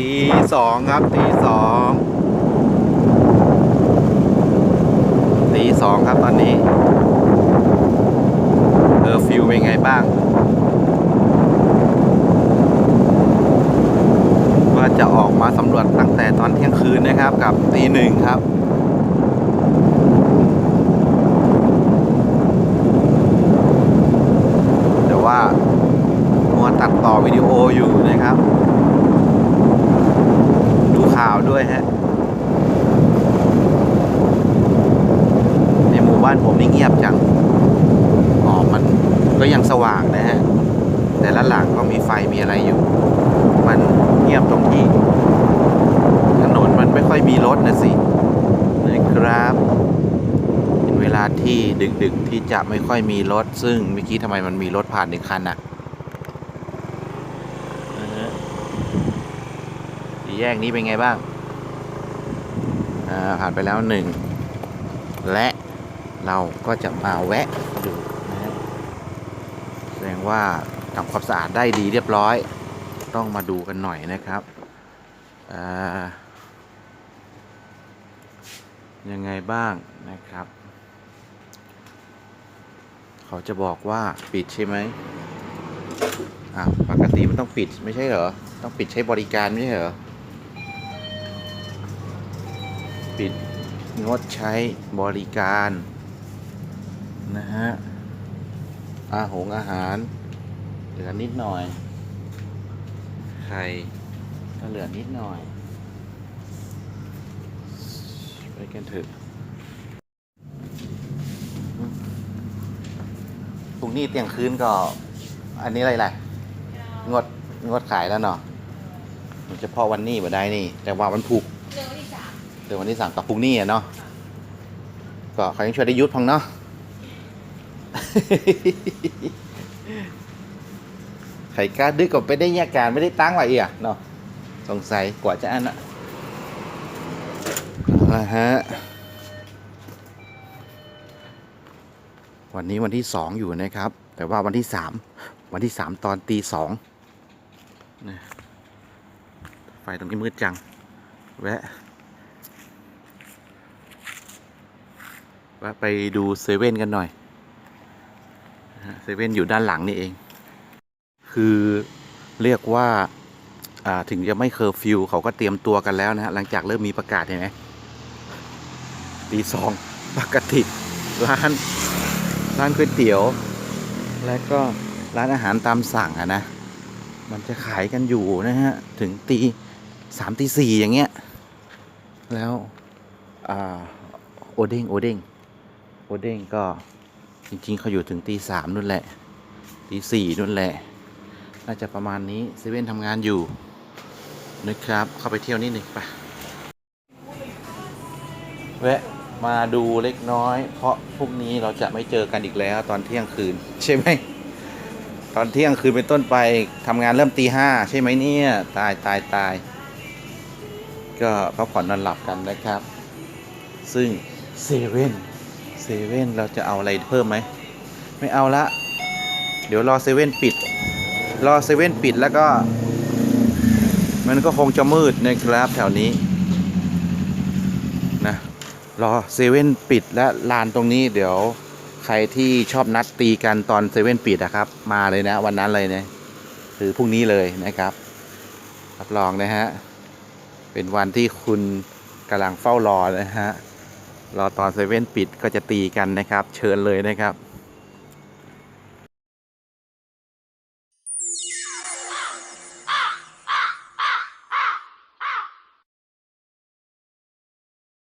ตีสองครับตีสองตีสองครับตอนนี้ เออฟิลเป็นไงบ้าง ว่าจะออกมาสำรวจตั้งแต่ตอนเที่ยงคืนนะครับ กับตีหนึ่งครับ แต่ว่ามัวตัดต่อวิดีโออยู่นะครับ ด้วยฮะ ในหมู่บ้านผมนี่เงียบจัง อ๋อ มันก็ยังสว่างนะฮะ แต่ละหลังก็มีไฟมีอะไรอยู่ มันเงียบตรงที่ ถนนมันไม่ค่อยมีรถนะสินะครับเป็นเวลาที่ดึกๆที่จะไม่ค่อยมีรถ ซึ่งเมื่อกี้ทำไมมันมีรถผ่านหนึ่งคันอะนะฮะสี่แยกนี้เป็นไงบ้าง ผ่านไปแล้วหนึ่งและเราก็จะมาแวะดูนะแสดงว่าทำความสะอาดได้ดีเรียบร้อย ต้องมาดูกันหน่อยนะครับยังไงบ้างนะครับ เขาจะบอกว่าปิดใช่ไหมอ่าปกติมันต้องปิดไม่ใช่เหรอ ต้องปิดใช้บริการไม่ใช่เหรอ ปิด งดใช้บริการ นะฮะ อาหงอาหารเหลือนิดหน่อย ไข่ก็เหลือนิดหน่อย ไปกันเถอะพรุ่งนี้เตียงคืนก็ อันนี้อะไรล่ะ งด งดขายแล้วเนาะเฉพาะวันนี้มาได้นี่ แต่ว่ามันผูกเดือนที่สาม เดี๋ยววันที่สามกับพรุ่งนี้อะเนาะก็เขายังช่วยได้ยุทธพังเนาะไข่กล้าดึกก็ไปได้แยกการไม่ได้ตั้งไว้อีกอะเนาะสงสัยกว่าจะอันอะเอาละฮะวันนี้วันที่สองอยู่นะครับ แต่ว่าวันที่สามวันที่สามตอนตีสองไฟตรงนี้มืดจัง แวะ วะไปดูเซเว่นกันหน่อยเซเว่นอยู่ด้านหลังนี่เอง คือเรียกว่าอ่าถึงจะไม่เคอร์ฟิวเขาก็เตรียมตัวกันแล้วนะฮะ หลังจากเริ่มมีประกาศเห็นไหมตีสองปกติร้านร้านก๋วยเตี๋ยว และก็ร้านอาหารตามสั่งอะนะ มันจะขายกันอยู่นะฮะ ถึงตีสามตีสี่อย่างเงี้ย แล้ว อ่า โอเด้งโอเด้ง โอเด้งก็จริง ๆ เขาอยู่ถึงตีสามนู่นแหละตีสี่นู่นแหละ น่าจะประมาณนี้เซเว่นทำงานอยู่นะครับ เข้าไปเที่ยวนิดหนึ่งไปแวะมาดูเล็กน้อย เพราะพรุ่งนี้เราจะไม่เจอกันอีกแล้วตอนเที่ยงคืน ใช่ไหมตอนเที่ยงคืนเป็นต้นไปทำงานเริ่มตีห้าใช่ไหมเนี่ยตายตายตายก็พักผ่อนนอนหลับกันนะครับ ซึ่งเซเว่น เว่นเราจะเอาอะไรเพิ่มไหม ไม่เอาละ เดี๋ยวรอเซเว่นปิด รอเซเว่นปิดแล้วก็ มันก็คงจะมืดนะครับแถวนี้นะรอเซเว่นปิดและลานตรงนี้เดี๋ยวใครที่ชอบนัดตีกันตอนเซเว่นปิดนะครับ มาเลยนะ วันนั้นเลยนะหรือพรุ่งนี้เลยนะครับรับรองนะฮะเป็นวันที่คุณกำลังเฝ้ารอนะฮะ รอตอนเซเว่นปิดก็จะตีกันนะครับ เชิญเลยนะครับ